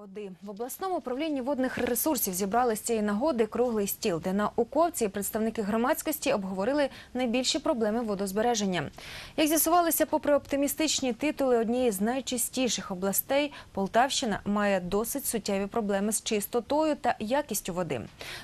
Води в обласному управлінні водних ресурсів зібрали з цієї нагоди круглий стіл, де науковці і представники громадськості обговорили найбільші проблеми водозбереження. Як з'ясувалося, попри оптимістичні титули однієї з найчистіших областей, Полтавщина має досить суттєві проблеми з чистотою та якістю води.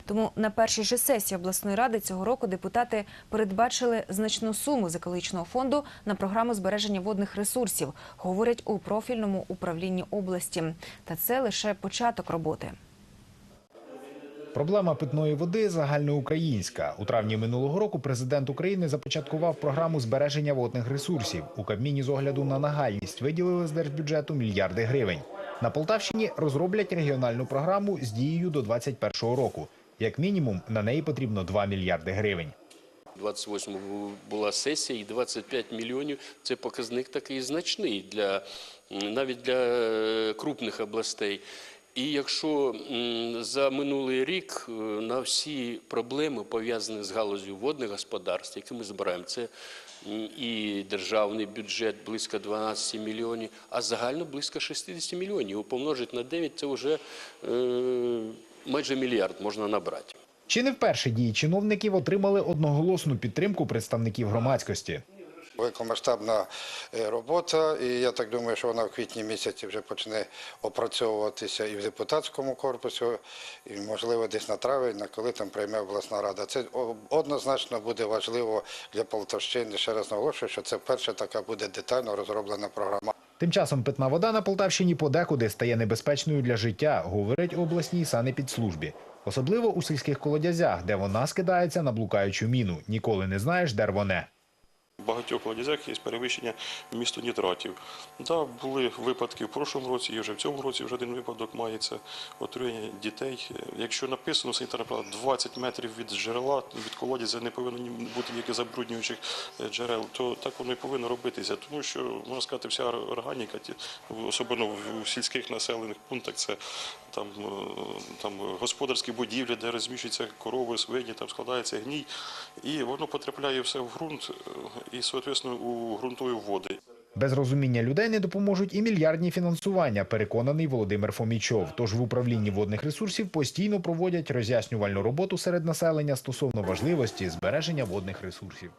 Тому на першій же сесії обласної ради цього року депутати передбачили значну суму з екологічного фонду на програму збереження водних ресурсів, говорять у профільному управлінні області. Та це лише початок роботи. Проблема питної води загальноукраїнська. У травні минулого року президент України започаткував програму збереження водних ресурсів. У Кабміні з огляду на нагальність виділили з держбюджету мільярди гривень. На Полтавщині розроблять регіональну програму з дією до 2021 року. Як мінімум, на неї потрібно 2 мільярди гривень. 28 була сесія, і 25 мільйонів це показник такий значний для навіть для е, крупних областей. І якщо за минулий рік е, на всі проблеми пов'язані з галузю водних господарств, які ми збираємо, це і державний бюджет близько 12 мільйонів, а загально близько 60 мільйонів. Помножить на 9 – це вже е, майже мільярд можна набрати. Чи не вперше дії чиновників отримали одноголосну підтримку представників громадськості? Великомасштабна е, робота, і я так думаю, що вона в квітні місяці вже почне опрацьовуватися і в депутатському корпусі, і можливо десь на травень, на коли там прийме обласна рада. Це однозначно буде важливо для Полтавщини. Ще раз наголошую, що це перша така буде детально розроблена програма. Тим часом питна вода на Полтавщині подекуди стає небезпечною для життя, говорять у обласній санепідслужбі. Особливо у сільських колодязях, де вона скидається на блукаючу міну. Ніколи не знаєш, де рвоне. Багатьох колодязях є перевищення вмісту нітратів. Да, були випадки в прошлому році, і вже в цьому році вже один випадок мається отруєння дітей. Якщо написано санітарна правила 20 метрів від джерела, від колодязя не повинно бути ніяких забруднюючих е, джерел, то так воно і повинно робитися. Тому що, можна сказати, вся органіка, особливо в- в сільських населених пунктах, це там, е, там господарські будівлі, де розміщуються корови, свині, там складається гній, і воно потрапляє все в ґрунт е, і, відповідно, у ґрунтові води. Без розуміння людей не допоможуть і мільярдні фінансування, переконаний Володимир Фомічов. Тож в управлінні водних ресурсів постійно проводять роз'яснювальну роботу серед населення стосовно важливості збереження водних ресурсів.